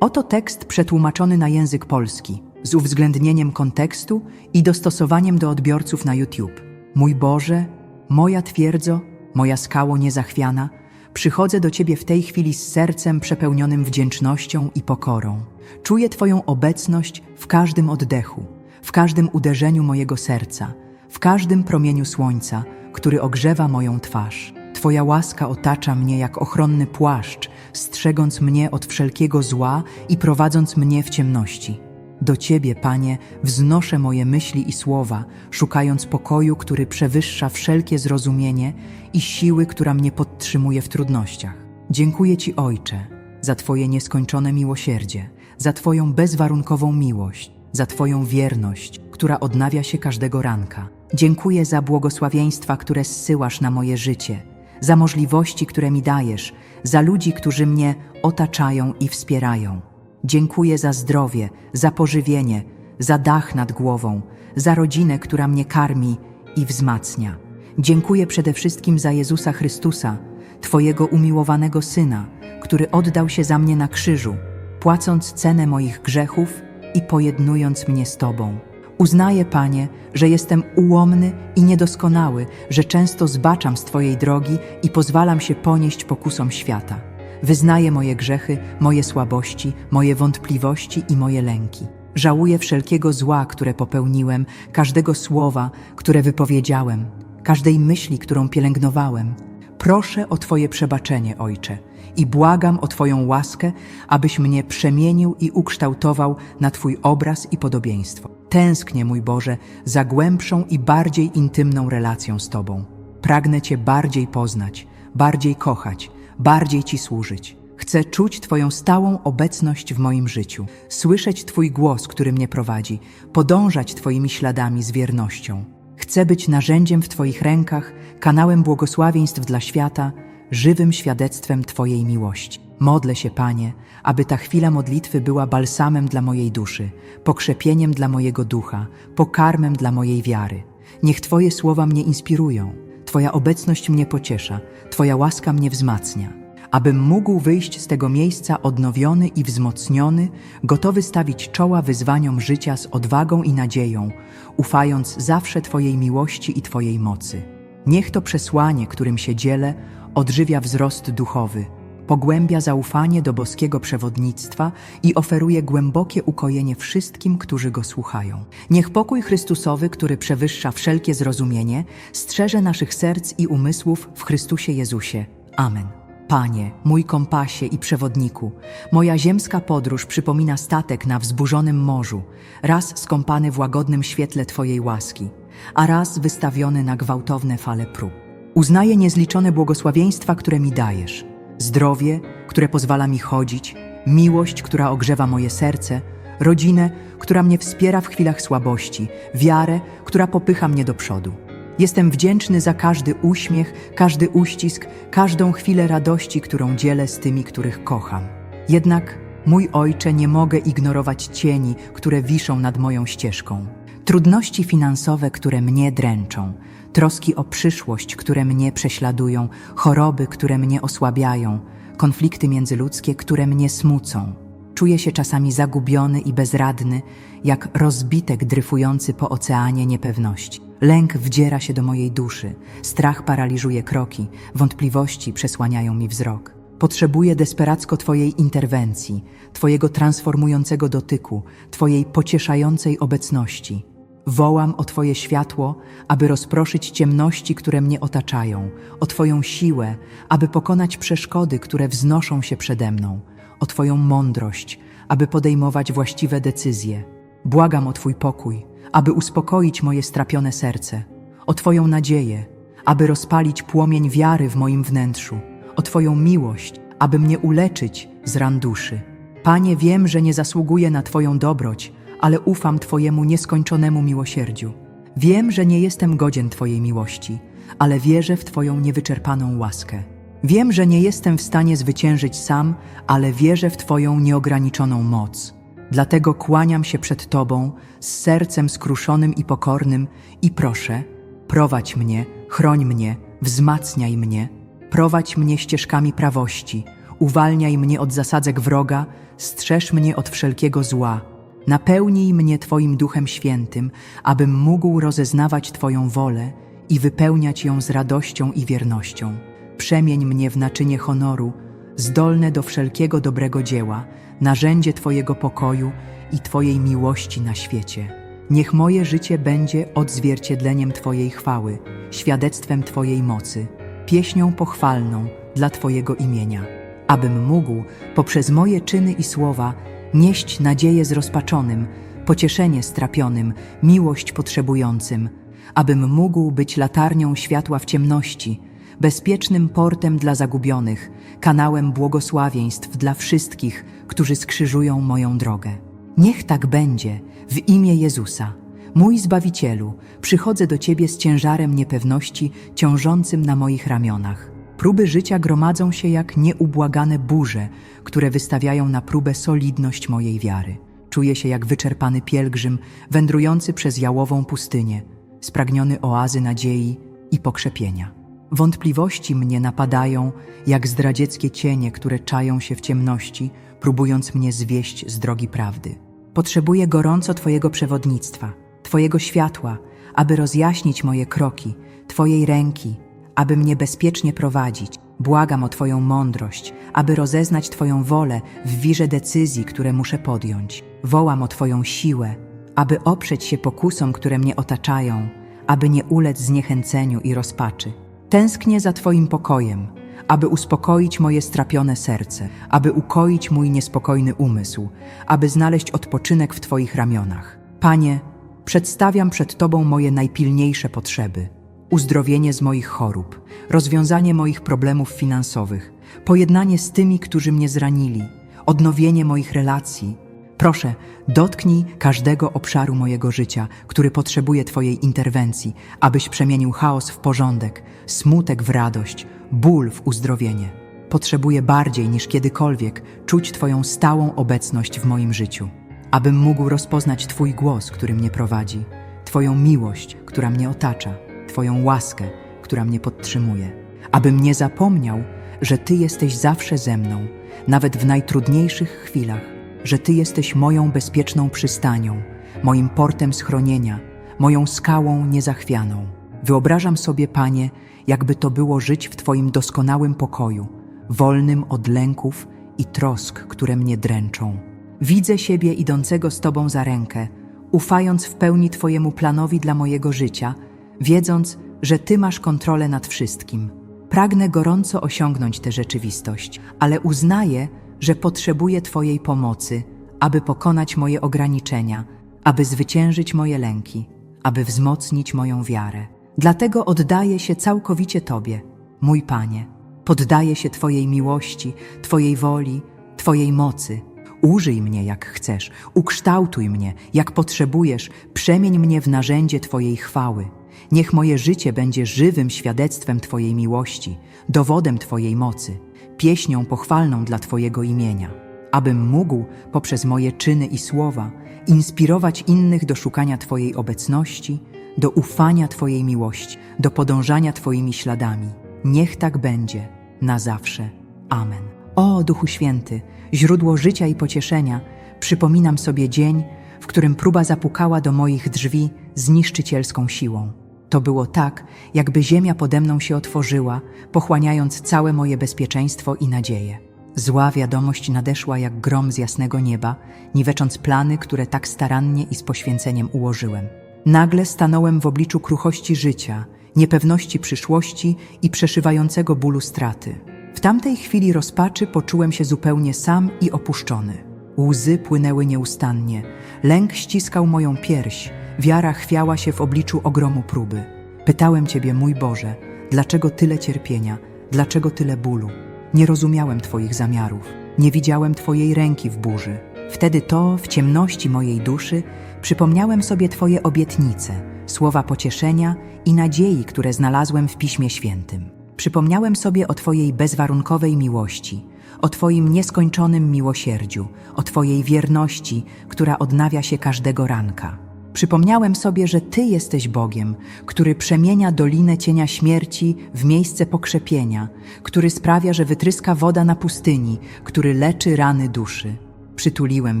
Oto tekst przetłumaczony na język polski, z uwzględnieniem kontekstu i dostosowaniem do odbiorców na YouTube. Mój Boże, moja twierdzo, moja skało niezachwiana, przychodzę do Ciebie w tej chwili z sercem przepełnionym wdzięcznością i pokorą. Czuję Twoją obecność w każdym oddechu, w każdym uderzeniu mojego serca, w każdym promieniu słońca, który ogrzewa moją twarz. Twoja łaska otacza mnie jak ochronny płaszcz, strzegąc mnie od wszelkiego zła i prowadząc mnie w ciemności. Do Ciebie, Panie, wznoszę moje myśli i słowa, szukając pokoju, który przewyższa wszelkie zrozumienie i siły, która mnie podtrzymuje w trudnościach. Dziękuję Ci, Ojcze, za Twoje nieskończone miłosierdzie, za Twoją bezwarunkową miłość, za Twoją wierność, która odnawia się każdego ranka. Dziękuję za błogosławieństwa, które zsyłasz na moje życie, za możliwości, które mi dajesz, za ludzi, którzy mnie otaczają i wspierają. Dziękuję za zdrowie, za pożywienie, za dach nad głową, za rodzinę, która mnie karmi i wzmacnia. Dziękuję przede wszystkim za Jezusa Chrystusa, Twojego umiłowanego Syna, który oddał się za mnie na krzyżu, płacąc cenę moich grzechów i pojednując mnie z Tobą. Uznaję, Panie, że jestem ułomny i niedoskonały, że często zbaczam z Twojej drogi i pozwalam się ponieść pokusom świata. Wyznaję moje grzechy, moje słabości, moje wątpliwości i moje lęki. Żałuję wszelkiego zła, które popełniłem, każdego słowa, które wypowiedziałem, każdej myśli, którą pielęgnowałem. Proszę o Twoje przebaczenie, Ojcze, i błagam o Twoją łaskę, abyś mnie przemienił i ukształtował na Twój obraz i podobieństwo. Tęsknię, mój Boże, za głębszą i bardziej intymną relacją z Tobą. Pragnę Cię bardziej poznać, bardziej kochać, bardziej Ci służyć. Chcę czuć Twoją stałą obecność w moim życiu, słyszeć Twój głos, który mnie prowadzi, podążać Twoimi śladami z wiernością. Chcę być narzędziem w Twoich rękach, kanałem błogosławieństw dla świata, żywym świadectwem Twojej miłości. Modlę się, Panie, aby ta chwila modlitwy była balsamem dla mojej duszy, pokrzepieniem dla mojego ducha, pokarmem dla mojej wiary. Niech Twoje słowa mnie inspirują, Twoja obecność mnie pociesza, Twoja łaska mnie wzmacnia. Abym mógł wyjść z tego miejsca odnowiony i wzmocniony, gotowy stawić czoła wyzwaniom życia z odwagą i nadzieją, ufając zawsze Twojej miłości i Twojej mocy. Niech to przesłanie, którym się dzielę, odżywia wzrost duchowy, pogłębia zaufanie do boskiego przewodnictwa i oferuje głębokie ukojenie wszystkim, którzy go słuchają. Niech pokój Chrystusowy, który przewyższa wszelkie zrozumienie, strzeże naszych serc i umysłów w Chrystusie Jezusie. Amen. Panie, mój kompasie i przewodniku, moja ziemska podróż przypomina statek na wzburzonym morzu, raz skąpany w łagodnym świetle Twojej łaski, a raz wystawiony na gwałtowne fale prób. Uznaję niezliczone błogosławieństwa, które mi dajesz, zdrowie, które pozwala mi chodzić, miłość, która ogrzewa moje serce, rodzinę, która mnie wspiera w chwilach słabości, wiarę, która popycha mnie do przodu. Jestem wdzięczny za każdy uśmiech, każdy uścisk, każdą chwilę radości, którą dzielę z tymi, których kocham. Jednak, mój ojcze, nie mogę ignorować cieni, które wiszą nad moją ścieżką. Trudności finansowe, które mnie dręczą, troski o przyszłość, które mnie prześladują, choroby, które mnie osłabiają, konflikty międzyludzkie, które mnie smucą. Czuję się czasami zagubiony i bezradny, jak rozbitek dryfujący po oceanie niepewności. Lęk wdziera się do mojej duszy, strach paraliżuje kroki, wątpliwości przesłaniają mi wzrok. Potrzebuję desperacko Twojej interwencji, Twojego transformującego dotyku, Twojej pocieszającej obecności. Wołam o Twoje światło, aby rozproszyć ciemności, które mnie otaczają, o Twoją siłę, aby pokonać przeszkody, które wznoszą się przede mną, o Twoją mądrość, aby podejmować właściwe decyzje. Błagam o Twój pokój, aby uspokoić moje strapione serce, o Twoją nadzieję, aby rozpalić płomień wiary w moim wnętrzu, o Twoją miłość, aby mnie uleczyć z ran duszy. Panie, wiem, że nie zasługuję na Twoją dobroć, ale ufam Twojemu nieskończonemu miłosierdziu. Wiem, że nie jestem godzien Twojej miłości, ale wierzę w Twoją niewyczerpaną łaskę. Wiem, że nie jestem w stanie zwyciężyć sam, ale wierzę w Twoją nieograniczoną moc. Dlatego kłaniam się przed Tobą z sercem skruszonym i pokornym i proszę, prowadź mnie, chroń mnie, wzmacniaj mnie, prowadź mnie ścieżkami prawości, Uwalniaj mnie od zasadzek wroga, strzeż mnie od wszelkiego zła. Napełnij mnie Twoim Duchem Świętym, abym mógł rozeznawać Twoją wolę i wypełniać ją z radością i wiernością. Przemień mnie w naczynie honoru, zdolne do wszelkiego dobrego dzieła, narzędzie Twojego pokoju i Twojej miłości na świecie. Niech moje życie będzie odzwierciedleniem Twojej chwały, świadectwem Twojej mocy, pieśnią pochwalną dla Twojego imienia, abym mógł poprzez moje czyny i słowa nieść nadzieję zrozpaczonym, pocieszenie strapionym, miłość potrzebującym, abym mógł być latarnią światła w ciemności, bezpiecznym portem dla zagubionych, kanałem błogosławieństw dla wszystkich, którzy skrzyżują moją drogę. Niech tak będzie w imię Jezusa. Mój Zbawicielu, przychodzę do Ciebie z ciężarem niepewności ciążącym na moich ramionach. Próby życia gromadzą się jak nieubłagane burze, które wystawiają na próbę solidność mojej wiary. Czuję się jak wyczerpany pielgrzym wędrujący przez jałową pustynię, spragniony oazy nadziei i pokrzepienia. Wątpliwości mnie napadają jak zdradzieckie cienie, które czają się w ciemności, próbując mnie zwieść z drogi prawdy. Potrzebuję gorąco Twojego przewodnictwa, Twojego światła, aby rozjaśnić moje kroki, Twojej ręki, aby mnie bezpiecznie prowadzić. Błagam o Twoją mądrość, aby rozeznać Twoją wolę w wirze decyzji, które muszę podjąć. Wołam o Twoją siłę, aby oprzeć się pokusom, które mnie otaczają, aby nie ulec zniechęceniu i rozpaczy. Tęsknię za Twoim pokojem, aby uspokoić moje strapione serce, aby ukoić mój niespokojny umysł, aby znaleźć odpoczynek w Twoich ramionach. Panie, przedstawiam przed Tobą moje najpilniejsze potrzeby. Uzdrowienie z moich chorób, rozwiązanie moich problemów finansowych, pojednanie z tymi, którzy mnie zranili, odnowienie moich relacji. Proszę, dotknij każdego obszaru mojego życia, który potrzebuje Twojej interwencji, abyś przemienił chaos w porządek, smutek w radość, ból w uzdrowienie. Potrzebuję bardziej niż kiedykolwiek czuć Twoją stałą obecność w moim życiu, abym mógł rozpoznać Twój głos, który mnie prowadzi, Twoją miłość, która mnie otacza, Twoją łaskę, która mnie podtrzymuje, abym nie zapomniał, że Ty jesteś zawsze ze mną, nawet w najtrudniejszych chwilach, że Ty jesteś moją bezpieczną przystanią, moim portem schronienia, moją skałą niezachwianą. Wyobrażam sobie, Panie, jakby to było żyć w Twoim doskonałym pokoju, wolnym od lęków i trosk, które mnie dręczą. Widzę siebie idącego z Tobą za rękę, ufając w pełni Twojemu planowi dla mojego życia, wiedząc, że Ty masz kontrolę nad wszystkim. Pragnę gorąco osiągnąć tę rzeczywistość, ale uznaję, że potrzebuję Twojej pomocy, aby pokonać moje ograniczenia, aby zwyciężyć moje lęki, aby wzmocnić moją wiarę. Dlatego oddaję się całkowicie Tobie, mój Panie. Poddaję się Twojej miłości, Twojej woli, Twojej mocy. Użyj mnie jak chcesz, ukształtuj mnie jak potrzebujesz, przemień mnie w narzędzie Twojej chwały. Niech moje życie będzie żywym świadectwem Twojej miłości, dowodem Twojej mocy, pieśnią pochwalną dla Twojego imienia, abym mógł poprzez moje czyny i słowa inspirować innych do szukania Twojej obecności, do ufania Twojej miłości, do podążania Twoimi śladami. Niech tak będzie, na zawsze. Amen. O Duchu Święty, źródło życia i pocieszenia, przypominam sobie dzień, w którym próba zapukała do moich drzwi z niszczycielską siłą. To było tak, jakby ziemia pode mną się otworzyła, pochłaniając całe moje bezpieczeństwo i nadzieję. Zła wiadomość nadeszła jak grom z jasnego nieba, niwecząc plany, które tak starannie i z poświęceniem ułożyłem. Nagle stanąłem w obliczu kruchości życia, niepewności przyszłości i przeszywającego bólu straty. W tamtej chwili rozpaczy poczułem się zupełnie sam i opuszczony. Łzy płynęły nieustannie, lęk ściskał moją pierś, wiara chwiała się w obliczu ogromu próby. Pytałem Ciebie, mój Boże, dlaczego tyle cierpienia, dlaczego tyle bólu? Nie rozumiałem Twoich zamiarów, nie widziałem Twojej ręki w burzy. Wtedy to, w ciemności mojej duszy, przypomniałem sobie Twoje obietnice, słowa pocieszenia i nadziei, które znalazłem w Piśmie Świętym. Przypomniałem sobie o Twojej bezwarunkowej miłości, o Twoim nieskończonym miłosierdziu, o Twojej wierności, która odnawia się każdego ranka. Przypomniałem sobie, że Ty jesteś Bogiem, który przemienia dolinę cienia śmierci w miejsce pokrzepienia, który sprawia, że wytryska woda na pustyni, który leczy rany duszy. Przytuliłem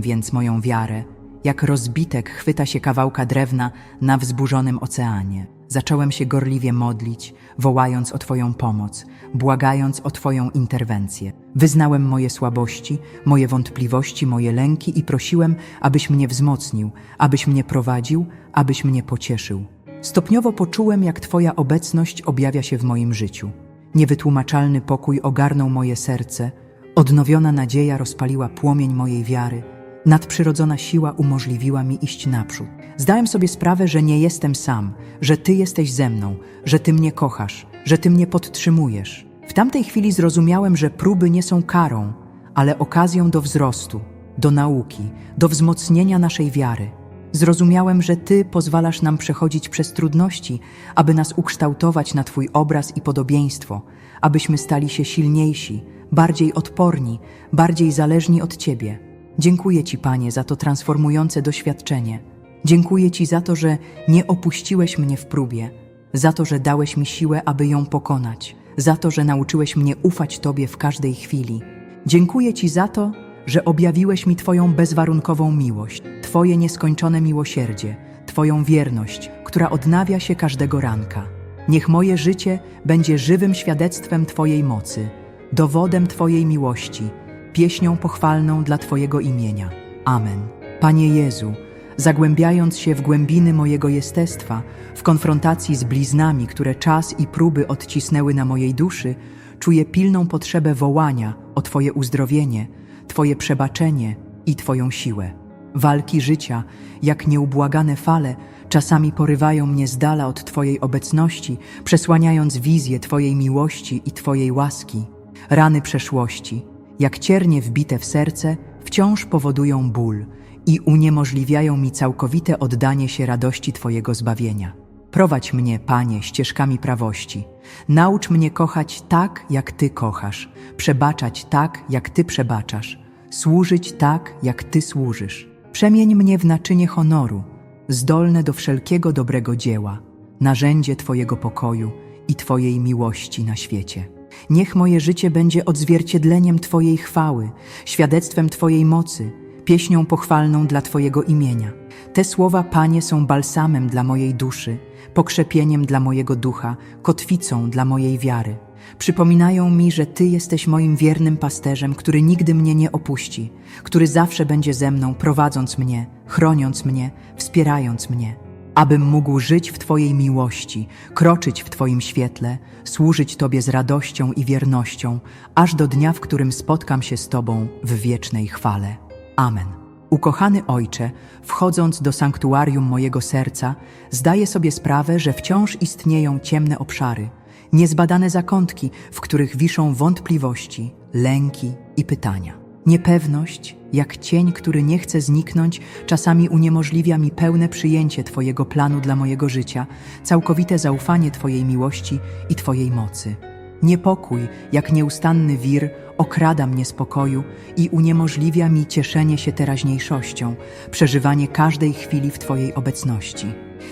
więc moją wiarę, jak rozbitek chwyta się kawałka drewna na wzburzonym oceanie. Zacząłem się gorliwie modlić, wołając o Twoją pomoc, błagając o Twoją interwencję. Wyznałem moje słabości, moje wątpliwości, moje lęki i prosiłem, abyś mnie wzmocnił, abyś mnie prowadził, abyś mnie pocieszył. Stopniowo poczułem, jak Twoja obecność objawia się w moim życiu. Niewytłumaczalny pokój ogarnął moje serce, odnowiona nadzieja rozpaliła płomień mojej wiary, nadprzyrodzona siła umożliwiła mi iść naprzód. Zdałem sobie sprawę, że nie jestem sam, że Ty jesteś ze mną, że Ty mnie kochasz, że Ty mnie podtrzymujesz. W tamtej chwili zrozumiałem, że próby nie są karą, ale okazją do wzrostu, do nauki, do wzmocnienia naszej wiary. Zrozumiałem, że Ty pozwalasz nam przechodzić przez trudności, aby nas ukształtować na Twój obraz i podobieństwo, abyśmy stali się silniejsi, bardziej odporni, bardziej zależni od Ciebie. Dziękuję Ci, Panie, za to transformujące doświadczenie. Dziękuję Ci za to, że nie opuściłeś mnie w próbie, za to, że dałeś mi siłę, aby ją pokonać, za to, że nauczyłeś mnie ufać Tobie w każdej chwili. Dziękuję Ci za to, że objawiłeś mi Twoją bezwarunkową miłość, Twoje nieskończone miłosierdzie, Twoją wierność, która odnawia się każdego ranka. Niech moje życie będzie żywym świadectwem Twojej mocy, dowodem Twojej miłości, pieśnią pochwalną dla Twojego imienia. Amen. Panie Jezu, zagłębiając się w głębiny mojego jestestwa, w konfrontacji z bliznami, które czas i próby odcisnęły na mojej duszy, czuję pilną potrzebę wołania o Twoje uzdrowienie, Twoje przebaczenie i Twoją siłę. Walki życia, jak nieubłagane fale, czasami porywają mnie z dala od Twojej obecności, przesłaniając wizję Twojej miłości i Twojej łaski. Rany przeszłości, jak ciernie wbite w serce, wciąż powodują ból i uniemożliwiają mi całkowite oddanie się radości Twojego zbawienia. Prowadź mnie, Panie, ścieżkami prawości. Naucz mnie kochać tak, jak Ty kochasz, przebaczać tak, jak Ty przebaczasz, służyć tak, jak Ty służysz. Przemień mnie w naczynie honoru, zdolne do wszelkiego dobrego dzieła, narzędzie Twojego pokoju i Twojej miłości na świecie. Niech moje życie będzie odzwierciedleniem Twojej chwały, świadectwem Twojej mocy, pieśnią pochwalną dla Twojego imienia. Te słowa, Panie, są balsamem dla mojej duszy, pokrzepieniem dla mojego ducha, kotwicą dla mojej wiary. Przypominają mi, że Ty jesteś moim wiernym pasterzem, który nigdy mnie nie opuści, który zawsze będzie ze mną, prowadząc mnie, chroniąc mnie, wspierając mnie. Abym mógł żyć w Twojej miłości, kroczyć w Twoim świetle, służyć Tobie z radością i wiernością, aż do dnia, w którym spotkam się z Tobą w wiecznej chwale. Amen. Ukochany Ojcze, wchodząc do sanktuarium mojego serca, zdaję sobie sprawę, że wciąż istnieją ciemne obszary, niezbadane zakątki, w których wiszą wątpliwości, lęki i pytania. Niepewność, jak cień, który nie chce zniknąć, czasami uniemożliwia mi pełne przyjęcie Twojego planu dla mojego życia, całkowite zaufanie Twojej miłości i Twojej mocy. Niepokój, jak nieustanny wir, okrada mnie spokoju i uniemożliwia mi cieszenie się teraźniejszością, przeżywanie każdej chwili w Twojej obecności.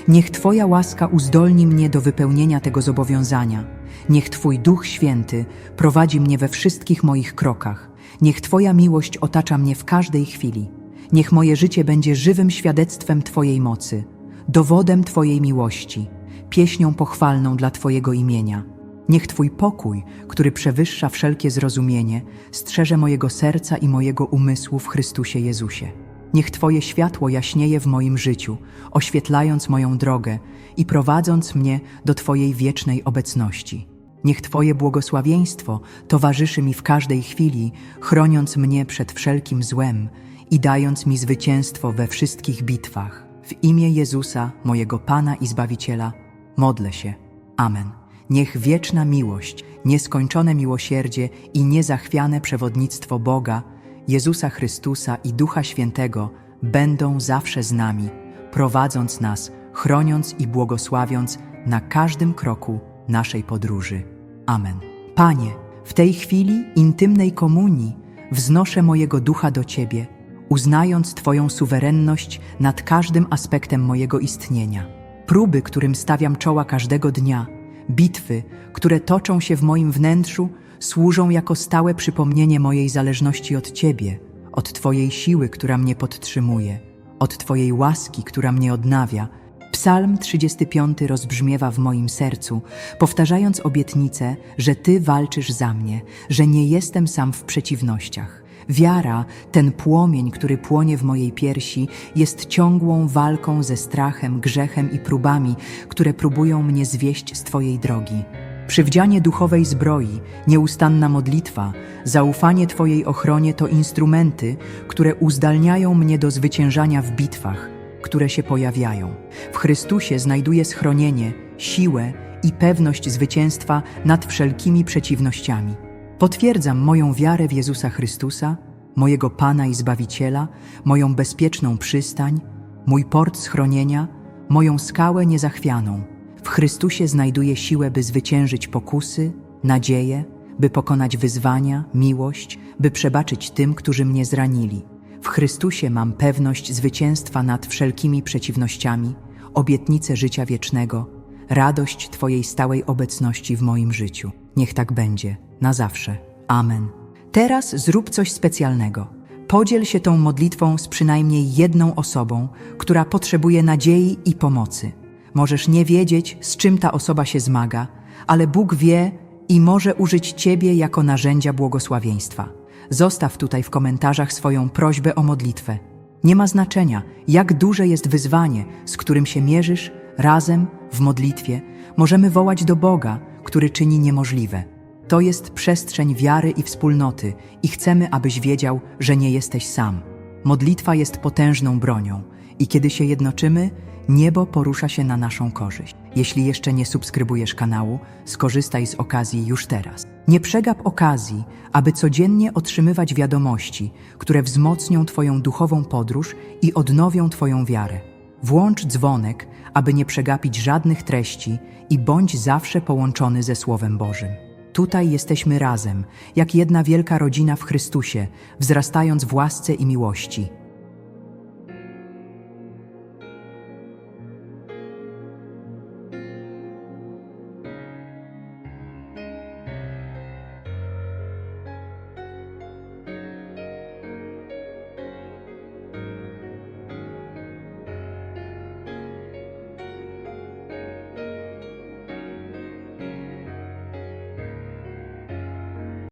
Niech Twoja łaska uzdolni mnie do wypełnienia tego zobowiązania. Niech Twój Duch Święty prowadzi mnie we wszystkich moich krokach. Niech Twoja miłość otacza mnie w każdej chwili. Niech moje życie będzie żywym świadectwem Twojej mocy, dowodem Twojej miłości, pieśnią pochwalną dla Twojego imienia. Niech Twój pokój, który przewyższa wszelkie zrozumienie, strzeże mojego serca i mojego umysłu w Chrystusie Jezusie. Niech Twoje światło jaśnieje w moim życiu, oświetlając moją drogę i prowadząc mnie do Twojej wiecznej obecności. Niech Twoje błogosławieństwo towarzyszy mi w każdej chwili, chroniąc mnie przed wszelkim złem i dając mi zwycięstwo we wszystkich bitwach. W imię Jezusa, mojego Pana i Zbawiciela, modlę się. Amen. Niech wieczna miłość, nieskończone miłosierdzie i niezachwiane przewodnictwo Boga, Jezusa Chrystusa i Ducha Świętego będą zawsze z nami, prowadząc nas, chroniąc i błogosławiąc na każdym kroku naszej podróży. Amen. Panie, w tej chwili intymnej komunii wznoszę mojego ducha do Ciebie, uznając Twoją suwerenność nad każdym aspektem mojego istnienia. Próby, którym stawiam czoła każdego dnia, bitwy, które toczą się w moim wnętrzu, służą jako stałe przypomnienie mojej zależności od Ciebie, od Twojej siły, która mnie podtrzymuje, od Twojej łaski, która mnie odnawia. Psalm 35 rozbrzmiewa w moim sercu, powtarzając obietnicę, że Ty walczysz za mnie, że nie jestem sam w przeciwnościach. Wiara, ten płomień, który płonie w mojej piersi, jest ciągłą walką ze strachem, grzechem i próbami, które próbują mnie zwieść z Twojej drogi. Przywdzianie duchowej zbroi, nieustanna modlitwa, zaufanie Twojej ochronie to instrumenty, które uzdalniają mnie do zwyciężania w bitwach, które się pojawiają. W Chrystusie znajduję schronienie, siłę i pewność zwycięstwa nad wszelkimi przeciwnościami. Potwierdzam moją wiarę w Jezusa Chrystusa, mojego Pana i Zbawiciela, moją bezpieczną przystań, mój port schronienia, moją skałę niezachwianą. W Chrystusie znajduję siłę, by zwyciężyć pokusy, nadzieję, by pokonać wyzwania, miłość, by przebaczyć tym, którzy mnie zranili. W Chrystusie mam pewność zwycięstwa nad wszelkimi przeciwnościami, obietnicę życia wiecznego, radość Twojej stałej obecności w moim życiu. Niech tak będzie, na zawsze. Amen. Teraz zrób coś specjalnego. Podziel się tą modlitwą z przynajmniej jedną osobą, która potrzebuje nadziei i pomocy. Możesz nie wiedzieć, z czym ta osoba się zmaga, ale Bóg wie i może użyć Ciebie jako narzędzia błogosławieństwa. Zostaw tutaj w komentarzach swoją prośbę o modlitwę. Nie ma znaczenia, jak duże jest wyzwanie, z którym się mierzysz, razem, w modlitwie, możemy wołać do Boga, który czyni niemożliwe. To jest przestrzeń wiary i wspólnoty i chcemy, abyś wiedział, że nie jesteś sam. Modlitwa jest potężną bronią i kiedy się jednoczymy, niebo porusza się na naszą korzyść. Jeśli jeszcze nie subskrybujesz kanału, skorzystaj z okazji już teraz. Nie przegap okazji, aby codziennie otrzymywać wiadomości, które wzmocnią Twoją duchową podróż i odnowią Twoją wiarę. Włącz dzwonek, aby nie przegapić żadnych treści i bądź zawsze połączony ze Słowem Bożym. Tutaj jesteśmy razem, jak jedna wielka rodzina w Chrystusie, wzrastając w łasce i miłości.